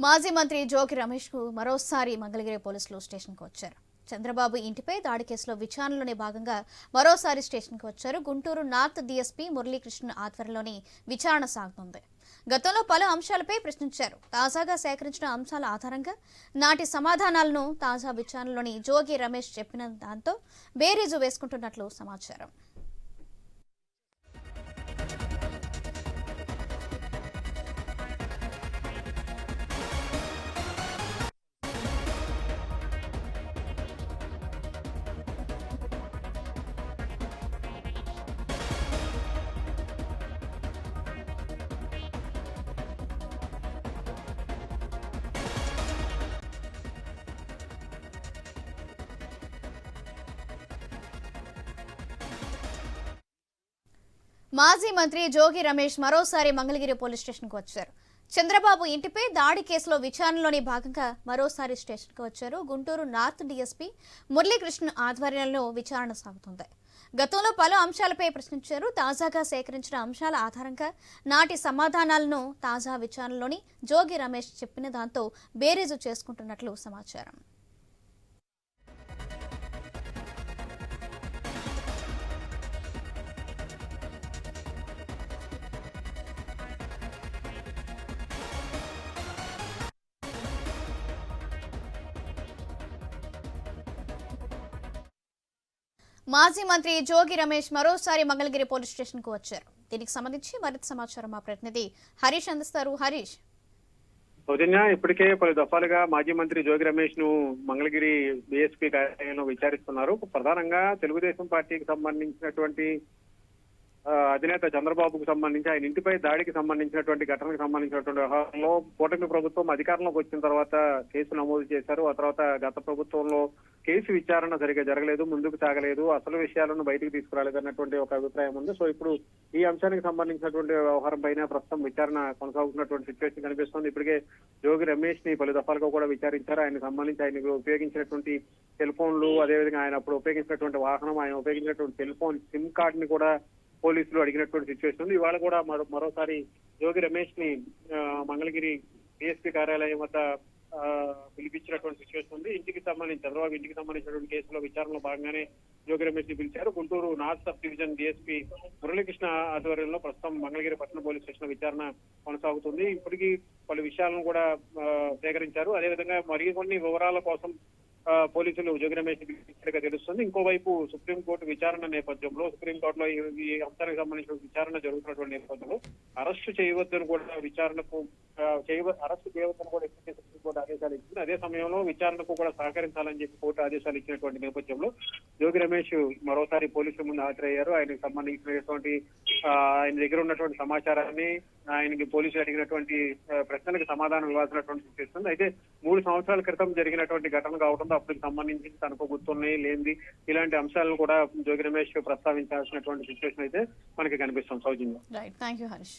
మాజీ మంత్రి జోగి రమేష్కు మరోసారి మంగళగిరి పోలీసులు స్టేషన్కు వచ్చారు. చంద్రబాబు ఇంటిపై దాడి కేసులో విచారణలోని భాగంగా మరోసారి స్టేషన్కు వచ్చారు. గుంటూరు నార్త్ డీఎస్పీ మురళీకృష్ణ ఆధ్వర్యంలోని విచారణ సాగుతుంది. గతంలో పలు అంశాలపై ప్రశ్నించారు. తాజాగా సేకరించిన అంశాల ఆధారంగా నాటి సమాధానాలను తాజా విచారణలోని జోగి రమేష్ చెప్పిన దాంతో బేరీజు వేసుకుంటున్నట్లు సమాచారం. మాజీ మంత్రి జోగి రమేష్ మరోసారి మంగళగిరి పోలీస్ స్టేషన్కు వచ్చారు. చంద్రబాబు ఇంటిపై దాడి కేసులో విచారణలోని భాగంగా మరోసారి స్టేషన్కు వచ్చారు. గుంటూరు నార్త్ డీఎస్పీ మురళీకృష్ణ ఆధ్వర్యంలో విచారణ సాగుతుంది. గతంలో పలు అంశాలపై ప్రశ్నించారు. తాజాగా సేకరించిన అంశాల ఆధారంగా నాటి సమాధానాలను తాజా విచారణలోని జోగి రమేష్ చెప్పిన దాంతో బేరీజు చేసుకుంటున్నట్లు సమాచారం. మాజీ మంత్రి జోగి రమేష్ మరోసారి మంగళగిరి పోలీస్ స్టేషన్కు వచ్చారు. దీనికి సంబంధించి మరింత సమాచారం మా ప్రతినిధి హరీష్ అందిస్తారు. హరీష్. సౌజన్య ఇప్పటికే పలు దఫాలుగా మాజీ మంత్రి జోగి రమేష్ను మంగళగిరి బీఎస్పీ కార్యాలయంలో విచారిస్తున్నారు. ప్రధానంగా తెలుగుదేశం పార్టీకి సంబంధించినటువంటి అధినేత చంద్రబాబుకు సంబంధించి ఆయన ఇంటిపై దాడికి సంబంధించినటువంటి ఘటనకు సంబంధించినటువంటి వ్యవహారంలో కూటమి ప్రభుత్వం అధికారంలోకి వచ్చిన తర్వాత కేసు నమోదు చేశారు. ఆ తర్వాత గత ప్రభుత్వంలో కేసు విచారణ సరిగా జరగలేదు ముందుకు సాగలేదు అసలు విషయాలను బయటకు తీసుకురాలేదు అన్నటువంటి ఒక అభిప్రాయం ఉంది. సో ఇప్పుడు ఈ అంశానికి సంబంధించినటువంటి వ్యవహారం పైన ప్రస్తుతం విచారణ కొనసాగుతున్నటువంటి సిచ్యువేషన్ కనిపిస్తుంది. ఇప్పటికే జోగి రమేష్ని పలు దఫాలుగా కూడా విచారించారు. ఆయనకు సంబంధించి ఆయన ఉపయోగించినటువంటి సెల్ ఫోన్లు అదేవిధంగా ఆయన అప్పుడు ఉపయోగించినటువంటి వాహనం ఆయన ఉపయోగించినటువంటి సెల్ ఫోన్ సిమ్ కార్డ్ని కూడా పోలీసులు అడిగినటువంటి సిచ్యువేషన్ ఉంది. ఇవాళ కూడా మరో మరోసారి జోగి రమేష్ని మంగళగిరి డిఎస్పీ కార్యాలయం వద్ద పిలిపించినటువంటి సిచ్యువేషన్ ఉంది. ఇంటికి సంబంధించి చంద్రబాబు ఇంటికి సంబంధించినటువంటి కేసులో విచారణలో భాగంగానే జోగి రమేష్ని పిలిచారు. Guntur north sub division DSP Muralikrishna ఆధ్వర్యంలో ప్రస్తుతం మంగళగిరి పట్టణ పోలీస్ స్టేషన్ విచారణ కొనసాగుతుంది. ఇప్పటికీ పలు విషయాలను కూడా సేకరించారు. అదేవిధంగా మరి కొన్ని వివరాల కోసం పోలీసులు జోగి రమేష్ తెలుస్తుంది. ఇంకోవైపు సుప్రీంకోర్టు విచారణ నేపథ్యంలో సుప్రీంకోర్టులో ఈ- ఈ అంశానికి సంబంధించిన విచారణ జరుగుతున్నటువంటి నేపథ్యంలో అరెస్టు చేయవద్దని కూడా విచారణకు ఆ, అరెస్టు చేయవద్దని కూడా సుప్రీంకోర్టు ఆదేశాలు ఇచ్చింది. అదే సమయంలో విచారణకు కూడా సహకరించాలని చెప్పి కోర్టు ఆదేశాలు ఇచ్చినటువంటి నేపథ్యంలో జోగి రమేష్ మరోసారి పోలీసుల ముందు హాజరయ్యారు. ఆయనకు సంబంధించినటువంటి ఆయన దగ్గర ఉన్నటువంటి సమాచారాన్ని ఆయనకి పోలీసులు అడిగినటువంటి ప్రశ్నలకు సమాధానం ఇవ్వాల్సినటువంటి సిచ్యువేషన్ అయితే మూడు సంవత్సరాల క్రితం జరిగినటువంటి ఘటన కావడంతో అప్పటికి సంబంధించి తనకు గుర్తున్నాయి లేనిది ఇలాంటి అంశాలను కూడా జోగి రమేష్ ప్రస్తావించాల్సినటువంటి సిచ్యువేషన్ అయితే మనకి కనిపిస్తుంది సౌజన్యం. Right thank you Harish